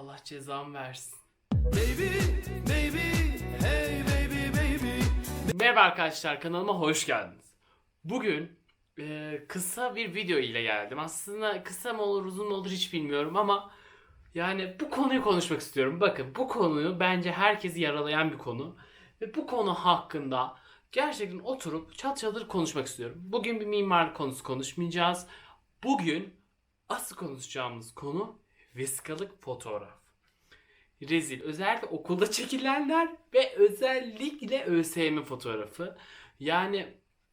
Allah cezamı versin. Baby, baby, hey baby, baby. Merhaba arkadaşlar kanalıma hoş geldiniz. Bugün e, kısa bir video ile geldim. Aslında kısa mı olur uzun mu olur hiç bilmiyorum ama yani bu konuyu konuşmak istiyorum. Bakın bu konuyu bence herkesi yaralayan bir konu. Ve bu konu hakkında gerçekten oturup çat çadır konuşmak istiyorum. Bugün bir mimarlık konusu konuşmayacağız. Bugün asıl konuşacağımız konu vesikalık fotoğraf. Rezil. Özellikle okulda çekilenler ve özellikle ÖSYM fotoğrafı. Yani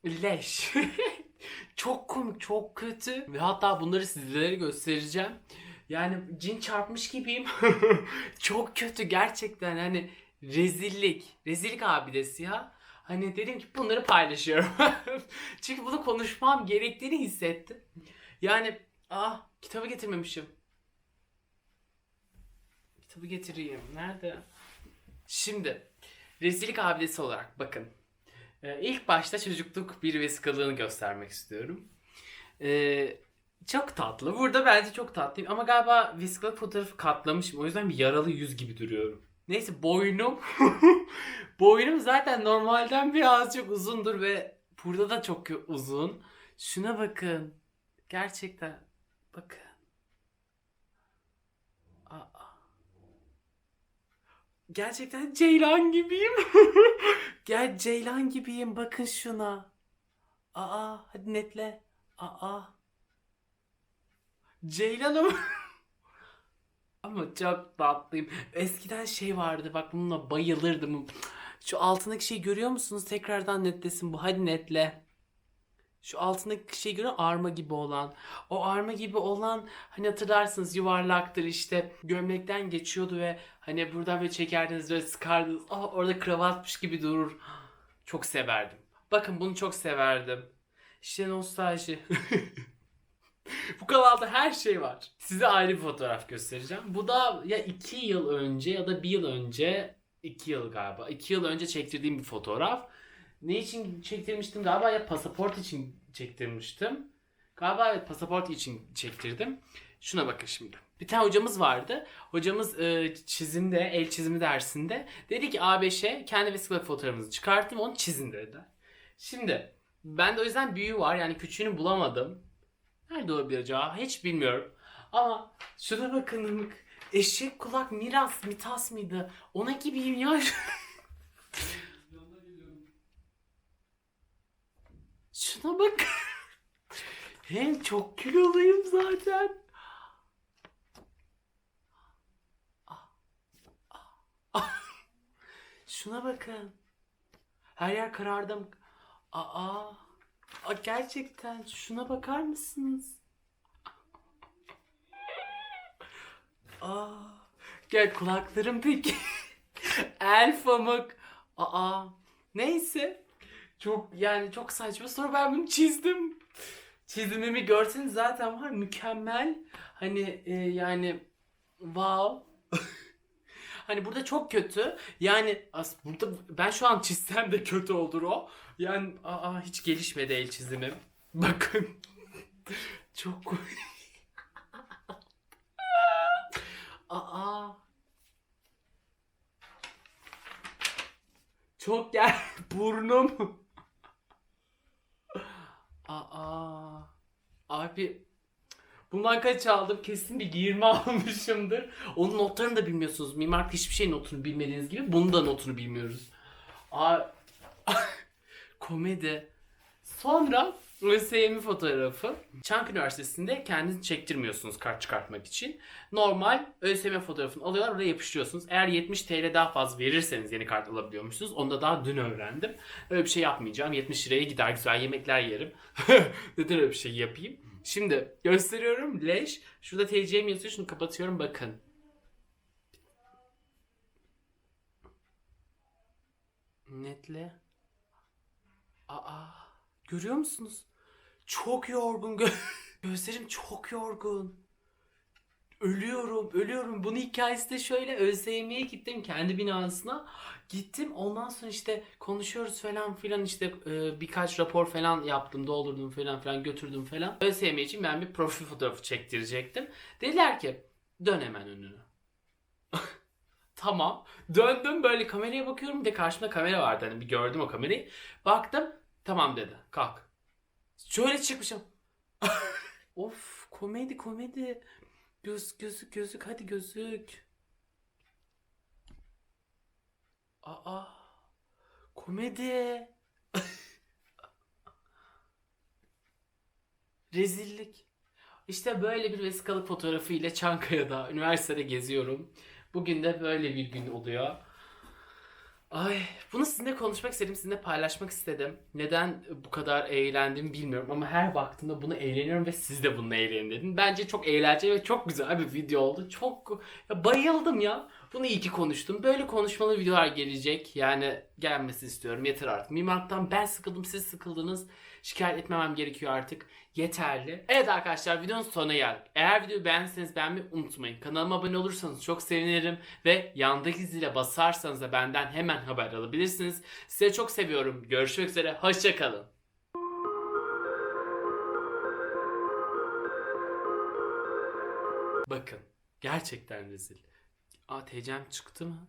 leş. çok komik, çok kötü. Ve hatta bunları sizlere göstereceğim. Yani cin çarpmış gibiyim. çok kötü gerçekten hani rezillik. Rezillik abidesi ya. Hani dedim ki bunları paylaşıyorum. Çünkü bunu konuşmam gerektiğini hissettim. Yani ah kitabı getirmemişim. Kitabı getireyim. Nerede? Şimdi rezillik abidesi olarak bakın. Ee, ilk başta çocukluk bir vesikalığını göstermek istiyorum. Ee, çok tatlı. Burada bence çok tatlıyım. Ama galiba vesikalık fotoğrafı katlamışım. O yüzden bir yaralı yüz gibi duruyorum. Neyse boynum. boynum zaten normalden birazcık uzundur ve burada da çok uzun. Şuna bakın. Gerçekten. Bakın. Aa. Gerçekten Ceylan gibiyim. Gel Ceylan gibiyim. Bakın şuna. Aa, hadi netle. Aa. Ceylanım. Ama çok tatlıyım. Eskiden şey vardı bak bununla bayılırdım. Şu altındaki şeyi görüyor musunuz? Tekrardan netlesin bu. Hadi netle. Şu altındaki şey musun? arma gibi olan. O arma gibi olan hani hatırlarsınız yuvarlaktır işte gömlekten geçiyordu ve hani buradan böyle çekerdiniz böyle sıkardınız. Ah orada kravatmış gibi durur. Çok severdim. Bakın bunu çok severdim. İşte nostalji. Bu kanalda her şey var. Size ayrı bir fotoğraf göstereceğim. Bu da ya iki yıl önce ya da bir yıl önce iki yıl galiba. iki yıl önce çektirdiğim bir fotoğraf. Ne için çektirmiştim galiba ya pasaport için çektirmiştim. Galiba evet pasaport için çektirdim. Şuna bakın şimdi. Bir tane hocamız vardı. Hocamız e, çizimde, el çizimi dersinde dedi ki A5'e kendi vesikalık fotoğrafınızı çıkartın onu çizin dediler. Şimdi ben de o yüzden büyüğü var yani küçüğünü bulamadım. Nerede olabilir acaba? Hiç bilmiyorum. Ama şuna bakın. Eşek kulak miras mitas mıydı? Ona gibiyim ya. Şuna bak. Hem çok kiloluyum zaten. Şuna bakın. Her yer karardım. Aa. Aa, gerçekten şuna bakar mısınız? Aa, gel kulaklarım peki. El pamuk. Aa, neyse. Çok yani çok saçma. Sonra ben bunu çizdim. Çizimimi görseniz zaten var mükemmel. Hani e, yani wow. Hani burada çok kötü. Yani as burada ben şu an çizsem de kötü olur o. Yani aa hiç gelişmedi el çizimim. Bakın. çok aa. Çok gel burnum. aa. Abi Bundan kaç aldım? Kesin bir 20 almışımdır. Onun notlarını da bilmiyorsunuz. Mimarlık hiçbir şeyin notunu bilmediğiniz gibi bunun da notunu bilmiyoruz. Aa, komedi. Sonra ÖSYM fotoğrafı. Çankırı Üniversitesi'nde kendiniz çektirmiyorsunuz kart çıkartmak için. Normal ÖSYM fotoğrafını alıyorlar oraya yapıştırıyorsunuz. Eğer 70 TL daha fazla verirseniz yeni kart alabiliyormuşsunuz. Onu da daha dün öğrendim. Öyle bir şey yapmayacağım. 70 liraya gider güzel yemekler yerim. Neden öyle bir şey yapayım? Şimdi gösteriyorum leş. Şurada TC'm yazıyor. Şunu kapatıyorum bakın. Netle. Aa, görüyor musunuz? Çok yorgun. Gö Gözlerim çok yorgun. Ölüyorum, ölüyorum. Bunun hikayesi de şöyle. ÖSYM'ye gittim kendi binasına. Gittim ondan sonra işte konuşuyoruz falan filan işte e, birkaç rapor falan yaptım doldurdum falan filan götürdüm falan. ÖSYM için ben bir profil fotoğrafı çektirecektim. Dediler ki dön hemen önünü. Tamam. Döndüm böyle kameraya bakıyorum. Bir de karşımda kamera vardı. Hani bir gördüm o kamerayı. Baktım. Tamam dedi. Kalk. Şöyle çıkmışım. of komedi komedi. Göz gözük gözük hadi gözük. Aa. Komedi. Rezillik. İşte böyle bir vesikalık fotoğrafı ile Çankaya'da üniversitede geziyorum. Bugün de böyle bir gün oluyor. Ay, bunu sizinle konuşmak istedim, sizinle paylaşmak istedim. Neden bu kadar eğlendim bilmiyorum ama her baktığımda bunu eğleniyorum ve siz de bununla eğlenin dedim. Bence çok eğlenceli ve çok güzel bir video oldu. Çok ya bayıldım ya. Bunu iyi ki konuştum. Böyle konuşmalı videolar gelecek. Yani gelmesini istiyorum. Yeter artık. Mimarlıktan ben sıkıldım, siz sıkıldınız. Şikayet etmemem gerekiyor artık. Yeterli. Evet arkadaşlar videonun sonuna geldik. Eğer videoyu beğendiyseniz beğenmeyi unutmayın. Kanalıma abone olursanız çok sevinirim. Ve yandaki zile basarsanız da benden hemen haber alabilirsiniz. Size çok seviyorum. Görüşmek üzere. Hoşçakalın. Bakın. Gerçekten rezil. Aa TC'm çıktı mı?